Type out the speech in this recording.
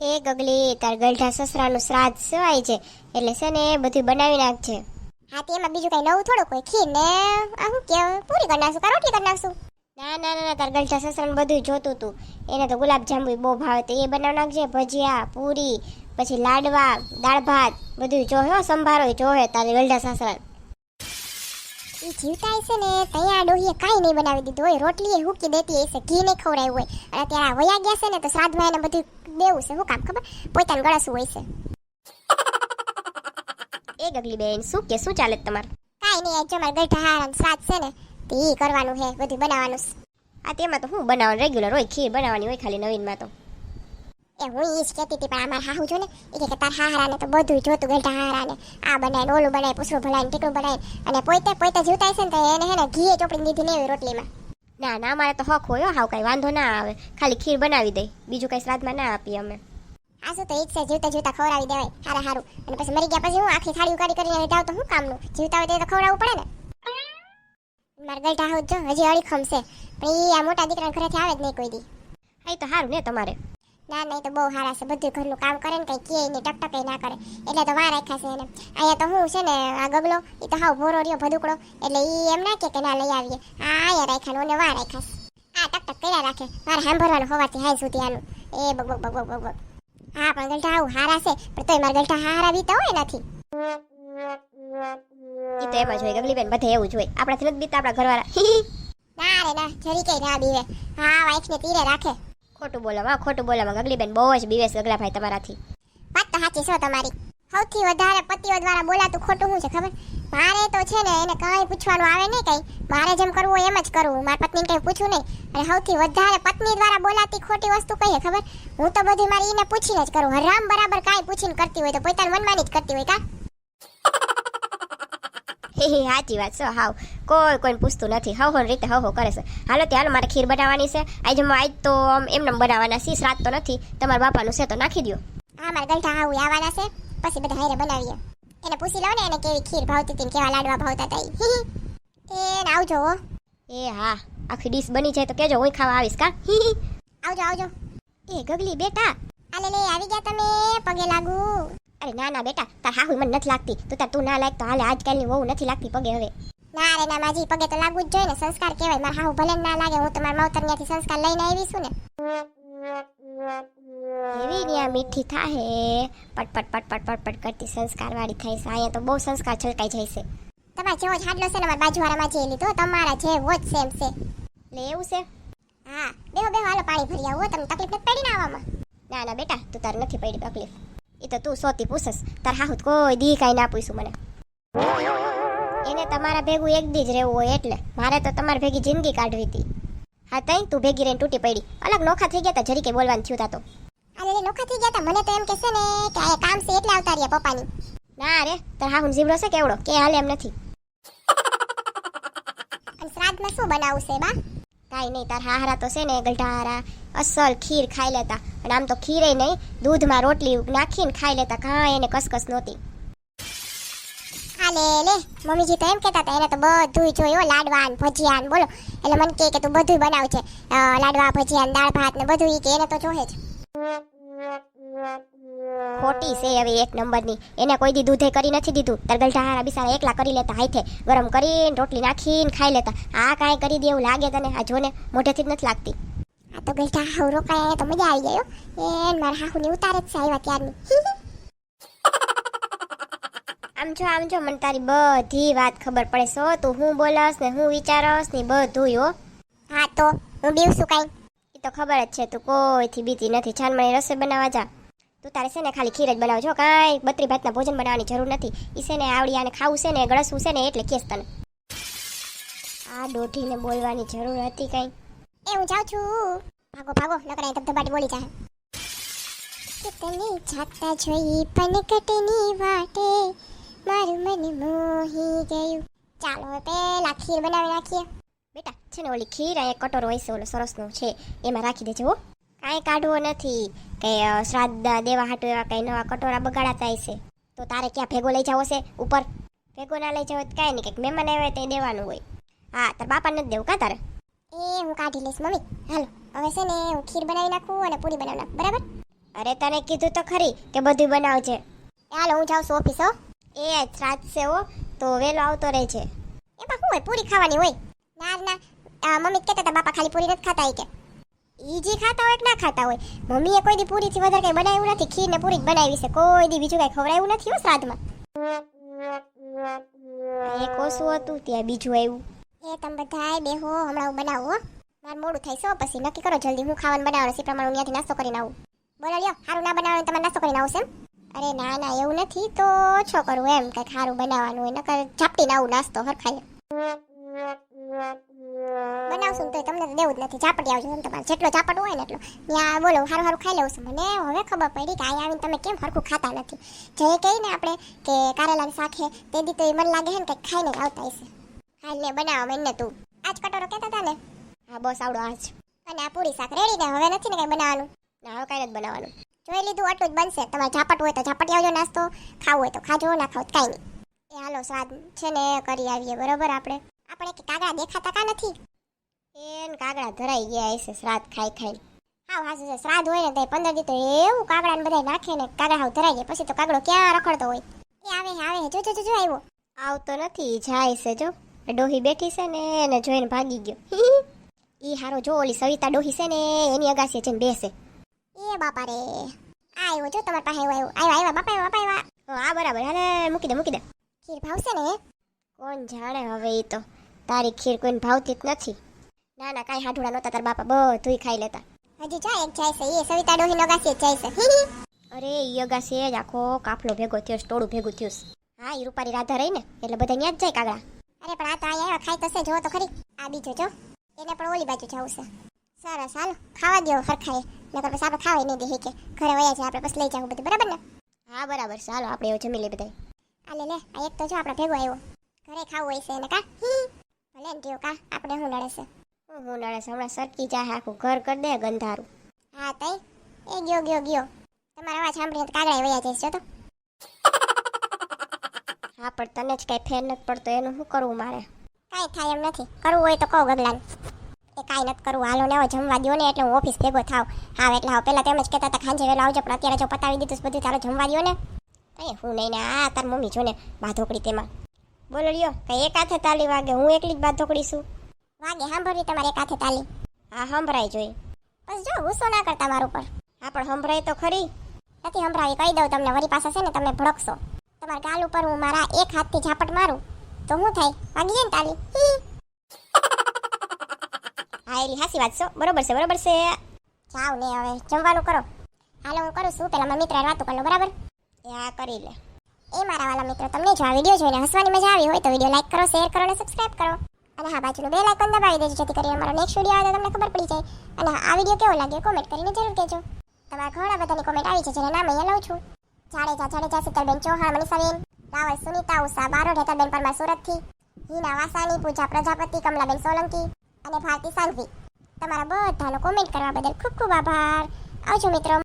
એ ગગલી તાર ગલઢા સસરાનું શ્રાદ્ધ સવાય છે. એટલે છે ને બધું બનાવી નાખજે. હા તે એમાં બીજું કઈ નવું થોડું કોઈ ખીર ને આ હું કે પૂરી કરી નાખશું કરોટી કરી નાખશું? ના ના ના તાર ગલઢા સસરાનું બધું જોતું તું. એને તો ગુલાબ જાંબુ બહુ ભાવે તો એ બનાવી નાખજે. ભજીયા પૂરી પછી લાડવા દાળ ભાત બધું જોહે હો સંભારો જોહે તારે ગલઢા સસરા ઈ જીવતા હશે ને તૈયાર ડોહીએ કાંઈ નહીં બનાવી દીધું હોય. રોટલી એ હૂકી દેતી હશે ઘી નહીં ખવડાવ્યું હોય. અને અત્યારે આ વયા ગયા છે ને તો શ્રાદ્ધમાં એને બધું દેવું છે. શું કામ ખબર? પોતાનું ગળસું હોય છે. એ ગગલી બેન શું કે શું ચાલે તમારે? કાંઈ નહીં આ જો મારા ગઢા હારા શ્રાદ્ધ છે ને તો કરવાનું છે બધું બનાવવાનું છે. આ તેમાં તો હું બનાવવાનું રેગ્યુલર હોય ખીર બનાવવાની હોય ખાલી નવીનમાં તો. એ હું એ જ કહેતી હતી પણ અમારા હાહુ જો ને એ કે તાર હારાને તો બધું જોતું ગઢા હારાને. આ બનાવીને ઓલું બનાવી પૂછડું ભલાઈને ટીકડું બનાવી અને પોતે પોતે જીવતા હશે ને તો એને હે ને ઘીએ ચોપડી દીધી નહીં હોય રોટલીમાં. ના ના અમારે તો હક હોય હાવ કાંઈ વાંધો ના આવે. ખાલી ખીર બનાવી દે બીજું કાંઈ શ્રાદ્ધમાં ના આપીએ અમે. આ શું તો એક છે જીવતા જીવતા ખવડાવી દેવાય હારા હારું. અને પછી મરી ગયા પછી હું આખી થાળી ઉકાળી કરીને જાવ તો શું કામનું? જીવતા હોય તો ખવડાવવું પડે ને. મારા ગલટા હોત જો હજી અડીખમ છે. પણ એ આ મોટા દીકરા ઘરેથી આવે જ નહીં કોઈ દી. હા તો સારું ને તમારે. ના નહીં તો બહુ સારા છે. બધું ઘરનું કામ કરે ને કંઈ કે નહીં ટકટક ના કરે. એટલે તો વાર રાખ્યા છે એને. અહીંયા તો હું છે ને આ ગગલો એ તો હાવ ભોરો રહ્યો ભદુકડો. એટલે એ એમ ના કે ના લઈ આવીએ. આ અહીંયા રાખ્યા ને ઓને વાર રાખ્યા આ ટકટક કર્યા રાખે. મારે સાંભળવાનું હોવાથી હાઈ સુધી આનું. એ બગ બગ બગ બગ બગ. હા પણ ગલટા આવું હારા છે. પણ તોય મારા ગલટા હારા બીતા હોય નથી. એ તો એમાં જ હોય ગગલી બેન બધે એવું જ હોય. આપણાથી નથી બીતા આપણા ઘરવાળા. ના રે ના. જરી કઈ ના બીવે. હા વાઈફ ને તીરે રાખે. ખોટું બોલામાં ખોટું બોલામાં ગગલી બેન બહુ જ બીવેસ ગગલા ભાઈ તમારાથી. વાત તો સાચી છો તમારી. સૌથી વધારે પતિઓ દ્વારા બોલાતું ખોટું શું છે ખબર? મારે તો છે ને એને કઈ પૂછવાનું આવે નહીં કઈ. મારે જેમ કરવું એમ જ કરવું. મારી પત્નીને કઈ પૂછવું નહીં. અને સૌથી વધારે પત્ની દ્વારા બોલાતી ખોટી વસ્તુ કઈ ખબર? હું તો બધી મારી એને પૂછીને જ કરું. હરામ બરાબર કાંઈ પૂછીને કરતી હોય તો પોતાના મનમાની જ કરતી હોય કા? હે હે સાચી વાત છે. હાવ. કોઈ કોઈને પૂછતું નથી. હવ હો રીતે હવ હો કરે છે. હાલો ત્યાં મારે ખીર બનાવવાની છે. આજે આજ તો એમને બનાવવાના છે. શ્રાદ્ધ તો નથી. તમારા બાપાનું છે તો નાખી દો હા મારા ગંઠા આવું આવવાના છે. પછી બધા હારે બનાવીએ. એને પૂછી લો ને એને કેવી ખીર ભાવતી હતી કેવા લાડવા ભાવતા હતા એ આવજો હો. એ હા. આખી ડીશ બની જાય તો કેજો હું ખાવા આવીશ કા? હી હી. આવજો આવજો. એ ગગલી બેટા. આલે લે આવી ગયા તમે. પગે લાગુ. અરે ના ના બેટા તાર હાહુ મને નથી લાગતી. તો તાર તું ના લાગ તો હાલે આજકાલની વહુ નથી લાગતી પગે હવે. ના રે ના માજી પગે તો લાગવું જ જોઈએ ને સંસ્કાર કહેવાય. મારા હાહુ ભલે ના લાગે હું તમારા માવતર ત્યાંથી સંસ્કાર લઈને આવી છું ને. એવી ન્યા મીઠી થાહે. પટ પટ પટ પટ પટ પટ કરતી સંસ્કાર વાળી થાય છે. અહીંયા તો બહુ સંસ્કાર છલકાઈ જાય છે. તમારા જેવો જ હાડલો છે ને મારા બાજુવાળા માજી લીધો તમારા જેવો જ સેમ છે. લે એવું છે? હા બેહો બેહો હાલો પાણી ભરી આવો તમને તકલીફ નથી પડી ને આવવામાં? ના ના બેટા તું તાર નથી પડી તકલીફ. એ તો તું સોતી પૂછસ. તાર હાહુત કોઈ દી કાંઈ ના પૂછું મને. એને તમારા ભેગું એક દી જ રહેવું હોય એટલે. મારે તો તમારી ભેગી જિંદગી કાઢવી હતી. હા તઈ તું ભેગી રહીને તૂટી પડી. અલગ નોખા થઈ ગયા તા જરી કે બોલવાનું થયું તા તો. અરે નોખા થઈ ગયા તા? મને તો એમ કહેશે ને કે આ કામ છે એટલે આવતા રહ્યા પપ્પાની. ના રે તાર હાહુ જીવડો છે કેવડો કે હાલ એમ નથી. અને શ્રાદ્ધમાં શું બનાવવું છે બા? કાંઈ નહીં, તાર હારા તો છે ને ગલઢારા અસલ ખીર ખાઈ લેતા. અને આમ તો ખીરે નહીં, દૂધમાં રોટલી નાખીને ખાઈ લેતા. કાંઈ એને કસકસ નહોતી. આલે લે મમ્મીજી તો એમ કહેતા હતા, એને તો બધું જોયું લાડવા ને ભજીયા ને બોલો. એટલે મને કહે કે, તું બધું બનાવ છે લાડવા ભજીયા દાળ, ભાત ને બધું એ કે એને તો જોહે જ. ખોટી છે હવે એક નંબરની. એને કોઈ દી દૂધે કરી નથી દીધું. તરગલ ગલઢારા બિસારા એકલા કરી લેતા હાથે. ગરમ કરીને રોટલી નાખીને ખાઈ લેતા. આ કાંઈ કરી દે એવું લાગે તને? આ જોને મોઢેથી જ નથી લાગતી. આ તો ગલટા હાવ રોકાયા તો મજા આવી ગયો એ મારા હાહુની ઉતારે જ છે આવ્યા ત્યારની. આમ જો આમ જો મને તારી બધી વાત ખબર પડે. સો તું હું બોલસ ને હું વિચારસ ને બધું હો. હા તો હું બીવ શું કાંઈ. એ તો ખબર જ છે તું કોઈથી બીતી નથી. ચાલ મને રસોઈ બનાવવા જા. તું તારે છે ને ખાલી ખીર જ બનાવજો કાંઈ બત્રી ભાતના ભોજન બનાવવાની જરૂર નથી. ઈ છે ને આવડી આને ખાવું છે ને ગળસવું છે ને એટલે કેસ તને. આ દોઢીને બોલવાની જરૂર હતી કાંઈ. એ હું જાઉં છું. ભાગો ભાગો નકર ધબધબાટી બોલી જાય. કિતની જાતા જોઈ પનકટની વાટે. મારું મન મોહી ગયું. ચાલો હવે પેલા ખીર બનાવી નાખીએ. બેટા છે ને ઓલી ખીર આ એક કટોરો હોય છે ઓલો સરસનો છે. એમાં રાખી દેજો કાંઈ કાઢવો નથી. કે શ્રાદ્ધ દેવા હાટુ એવા કંઈ નવા કટોરા બગાડાતા હશે તો તારે ક્યાં ભેગો લઈ જવો છે ઉપર. ભેગો ના લઈ જાવ તો કાંઈ નહીં કંઈક મહેમાન આવે તે દેવાનું હોય. હા તાર બાપાને નથી દેવું કાં તારે? એ હું કાઢી લઈશ મમ્મી. હાલો હવે છે ને હું ખીર બનાવી નાખું અને પૂરી બનાવી નાખું બરાબર? અરે તને કીધું તો ખરી કે બધું બનાવજે. હાલો હું જાઉં છું ઓફિસ હો. એ શ્રાદ્ધ છે હો તો વેલો આવતો રહેજે. એમાં શું હોય? પૂરી ખાવાની હોય? ના ના. મમ્મી કહેતા હતા બાપા ખાલી પૂરી નથી ખાતા કે. ઈ જે ખાતા હોય કે ના ખાતા હોય, મમ્મીએ કોઈ દી પૂરીથી વધારે કંઈ બનાવ્યું નથી ખીર ને પૂરી જ બનાવી છે, કોઈ દી બીજું કંઈ ખવડાવ્યું નથી હો શ્રાદ્ધમાં. એક ઓછું હતું, ત્યાં બીજું આવ્યું. એ તમે બધાય બેહો, હમણાં હું બનાવું, હો. મારે મોડું થાય સો પછી નક્કી કરો, જલ્દી હું ખાવાનું બનાવવાનું છે પ્રમાણે હું ત્યાંથી નાસ્તો કરીને આવું. બોલો, લ્યો સારું ના બનાવવાનું તમે નાસ્તો કરીને આવશે એમ? અરે ના ના, એવું નથી, તો ઓછો કરવું એમ, કંઈક સારું બનાવવાનું હોય, નકર ઝાપટીને આવું નાસ્તો હરખાય બનાવશું તો તમને દેવું જ નથી. ચાપટી આવજો તમે તમારે જેટલો ચાપડ હોય ને એટલો. ત્યાં બોલો સારું સારું ખાઈ લેવું છું. મને હવે ખબર પડી કે અહીંયા આવીને તમે કેમ હરખું ખાતા નથી. જે કહીએ ને આપણે કે કારેલાની શાક છે, તે દી તો એ મને લાગે છે ને કંઈક ખાઈને આવતા હશે. ખાઈને બનાવો મને તું. આજ કટોરો કહેતા હતા ને? હા, બસ આવડો આજ. અને આ પૂરી શાક રેડી ને હવે નથી ને કંઈ બનાવવાનું? ના, હવે કંઈ નથી બનાવવાનું. જોઈ લીધું, આટલું જ બનશે. તમારે ઝાપટ હોય તો ઝાપટી આવજો, નાસ્તો. ખાવું હોય તો ખાજો, ના ખાવ કાંઈ નહીં. એ હાલો, સ્વાદ છે ને કરી આવીએ, બરોબર આપણે? આપણે કે કાગડા દેખાતા કા નથી? એન કાગડા ધરાઈ ગયા હશે શ્રાદ્ધ ખાઈ ખાઈ. હાવ હાસુ છે શ્રાદ્ધ હોય ને તે પંદર દી તો એવું કાગડાને બધા નાખે ને કાગડા હાવ ધરાઈ ગયા પછી તો કાગડો ક્યાં રખડતો હોય? એ આવે છે, આવે જો જો જો આવ્યો. આવતો નથી જાય છે જો. ડોહી બેઠી છે ને એને જોઈને ભાગી ગયો. ઈ હારો જો ઓલી સવિતા ડોહી છે ને એની અગાસી જઈને બેસે. એ બાપા રે. આવ્યો જો તમારા પાસે આવ્યો આવ્યો આવ્યો બાપા આવ્યો બાપા આવ્યો હા આ બરાબર હાલે મૂકી દે મૂકી દે. ખીર ભાવશે ને? કોણ જાણે હવે એ તો. તારી ખીર કોઈને ભાવતી જ નથી. ના ના કાંઈ હાડુડા નહોતા તાર બાપા બધુંય ખાઈ લેતા. હજી જાય એક જાય છે એ સવિતા ડોહી નગાસી જાય છે. અરે ઈ અગાસીએ જ આખો કાફલો ભેગો થયો ટોળું ભેગું થયું હા ઈ રૂપારી રાધા રહી ને એટલે બધા ત્યાં જ જાય કાગડા. અરે પણ આ તો અહીંયા આવ્યા ખાઈ તો છે જો તો ખરી. આ બીજો જો એને પણ ઓલી બાજુ જવું છે. સરસ હાલો ખાવા દો હરખાએ. નકર પછી આપણે ખાવાય નહીં દેખી કે. ઘરે વયા છે આપણે પછી લઈ જાવ બધું બરાબર ને? હા બરાબર ચાલો આપણે એવું જમી લઈએ બધા આ લે લે આ એક તો જો આપણા ભેગો આવ્યો. ઘરે ખાવું હોય છે એને કા. ભલે ને કા આપણે હું નડે છે? હું હું નડે છે? હમણાં સરકી જાય આખું ઘર કરી દે ગંધારું. હા તઈ? એ ગયો ગયો ગયો. તમારો અવાજ સાંભળીને કાગડા વયા જઈશ જો તો. હા પણ તને જ કઈ ફેર નથી પડતો એનું શું કરવું મારે? કાંઈ થાય એમ નથી. કરવું હોય તો કહો ગગલાને. એ કાંઈ નથી કરવું. હાલો ને હવે જમવા દો ને એટલે હું ઓફિસ ભેગો થાવ. હા એટલે હા પહેલાં તેમ જ કહેતા હતા ખાંજે વહેલા આવજો પણ અત્યારે જો પતાવી દીધું બધું ચાલો જમવા દ્યો ને. કઈ હું નહીં ને આ તાર મમ્મી જો ને બાધોકડી તેમાં. બોલો લ્યો. કઈ એક હાથે તાલી વાગે હું એકલી જ બાધોકડી છું. વાગે સાંભળવી તમારે એક હાથે તાલી. હા સંભળાય જોઈ. બસ જો ગુસ્સો ના કરતા મારા ઉપર. હા પણ સંભળાય તો ખરી. નથી સંભળાવી કહી દઉં તમને વરી પાસે છે ને તમે ભડકશો. તમારા ગાલ ઉપર હું મારા એક હાથથી ઝાપટ મારું તો હું થાય? વાગી જાય ને તાલી? હા એલી હાસી વાત છો બરોબર છે બરોબર છે. જાઓ ને હવે જમવાનું કરો. હાલો હું કરું છું. પેલા મમ્મી ત્રણ વાતો કરો બરાબર? એ હા કરી લે. એ મારા વાલા મિત્રો, તમને જો આ વીડિયો જોઈને હસવાની મજા આવી હોય તો વીડિયો લાઇક કરો, શેર કરો અને સબસ્ક્રાઇબ કરો. અને હા, બાજુનું બે લાઇકન દબાવી દેજો, જેથી કરીને અમારો નેક્સ્ટ વીડિયો આવે તો તમને ખબર પડી જાય. અને આ વીડિયો કેવો લાગ્યો કોમેન્ટ કરીને જરૂર કહેજો. તમારા ઘણા બધાની કોમેન્ટ આવી છે, જેને નામ અહીંયા લઉં છું. જાડેજા જાડેજા, શીતલબેન ચૌહાણ, મનીષાબેન, રાવલ, સુનીતા, ઉષા બારોડ હેતાબેન પરમાર, સુરતથી, હિના વાસાની પૂજા, પ્રજાપતિ, કમલાબેન સોલંકી અને ભારતી સાંઘવી. તમારા બધાનો કોમેન્ટ કરવા બદલ ખૂબ ખૂબ આભાર. આવજો મિત્રો.